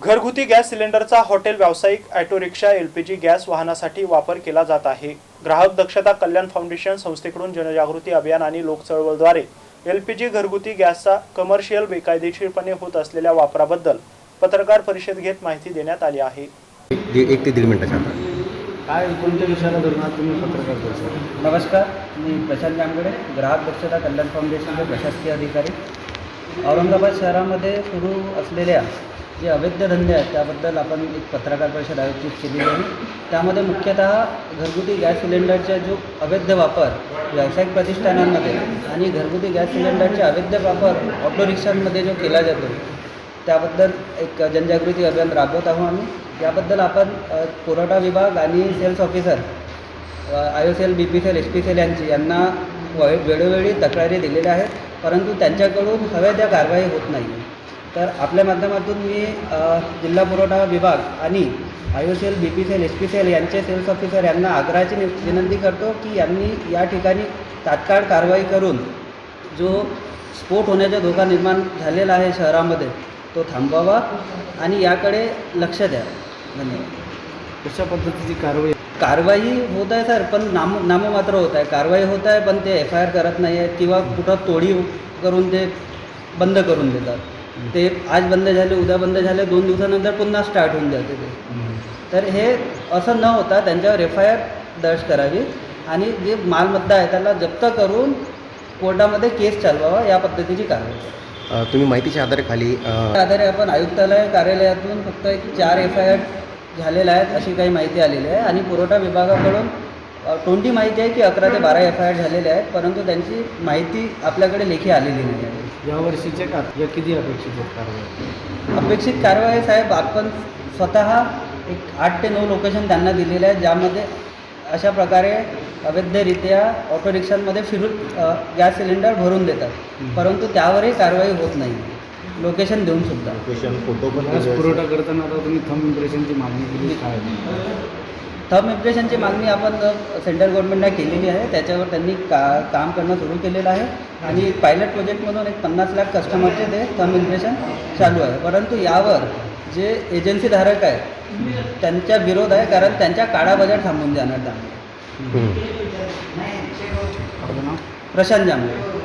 घरगुती गॅस सिलेंडरचा हॉटेल व्यावसायिक auto rickshaw L P G gas वाहनासाठी वापर केला जात आहे. ग्राहक दक्षता कल्याण फाउंडेशन संस्थेकडून जनजागृती अभियान आणि लोकचळवळद्वारे एल पी जी घरगुती गॅसचा कमर्शियल बेकायदेशीरपणे होत असलेल्या वापराबद्दल पत्रकार परिषद घेत माहिती देण्यात आली आहे. एक ते दीड मिनटाच्या काय कोणत्या विषयाला धरून तुम्ही पत्रकार परिषद नमस्कार मी प्रशांत जांगडे ग्राहक दक्षता कल्याण फाउंडेशनचे प्रशासकीय अधिकारी. औरंगाबाद शहरामध्ये सुरू असलेल्या जे अवैध धंदे आहेत त्याबद्दल आपण एक पत्रकार परिषद आयोजित केली आहे. त्यामध्ये मुख्यतः घरगुती गॅस सिलेंडरचा जो अवैध वापर व्यावसायिक प्रतिष्ठानांमध्ये आणि घरगुती गॅस सिलेंडरचा अवैध वापर ऑटो रिक्षांमध्ये जो केला जातो त्याबद्दल एक जनजागृती अभियान राबवत आहोत आम्ही. याबद्दल आपण पुरवठा विभाग आणि sales officer I O sale L B P C L S P C L यांची यांना वेळोवेळी तक्रारी दिलेल्या आहेत परंतु त्यांच्याकडून हव्या त्या कारवाई होत नाही तर आपल्या माध्यमातून मी जिल्हा पुरवठा विभाग आणि I O C L B P C L S P C L यांचे सेल्स ऑफिसर यांना आग्रहाची विनंती करतो की यांनी या ठिकाणी तात्काळ कारवाई करून जो स्फोट होण्याचा धोका निर्माण झालेला आहे शहरामध्ये तो थांबवावा आणि याकडे लक्ष द्या. धन्यवाद. कशा पद्धतीची कारवाई? कारवाई होत आहे सर पण नाम नाममात्र होत आहे. कारवाई होत आहे पण ते एफ आय आर करत नाही आहेत किंवा कुठं तोडी करून ते बंद करून देतात. ते आज बंद झाले उद्या बंद झाले दोन दिवसानंतर पुन्हा स्टार्ट होऊन जाते ते. तर हे असं न होता त्यांच्यावर एफ आय आर दर्ज करावी आणि जे मालमत्ता आहे त्याला जप्त करून कोर्टामध्ये केस चालवावा या पद्धतीची कारवाई. तुम्ही माहितीच्या आधारे खाली आधारे आपण आयुक्तालय कार्यालयातून फक्त एक चार एफ आय आर झालेल्या आहेत अशी काही माहिती आलेली आहे आणि पुरवठा विभागाकडून तोंडी माहिती आहे की अकरा ते बारा एफ आय आर झालेल्या आहेत परंतु त्यांची माहिती आपल्याकडे लेखी आलेली नाही आहे. यावर्षीचे का या किती अपेक्षित आहेत कारवाई? अपेक्षित कारवाई साहेब आपण स्वतः एक आठ ते नऊ लोकेशन त्यांना दिलेले आहेत ज्यामध्ये अशा प्रकारे अवैधरित्या ऑटो रिक्षांमध्ये फिरून गॅस सिलेंडर भरून देतात. परंतु त्यावरही कारवाई होत नाही. लोकेशन देऊन सुद्धा. गॅस पुरवठा करताना आता तुम्ही थंब इम्प्रेशनची मागणी केली काय? थंब इम्प्रेशनची मागणी आपण सेंट्रल गव्हर्नमेंटला केलेली आहे. त्याच्यावर त्यांनी का काम करणं सुरू केलेलं आहे. आणि पायलट प्रोजेक्टमधून एक पन्नास लाख कस्टमरचे ते थंब इम्प्रेशन चालू आहे. परंतु यावर जे एजन्सीधारक आहेत त्यांच्या विरोध आहे कारण त्यांच्या काळा बजेट थांबून जाणार त्यामुळे. प्रशांत जांभळे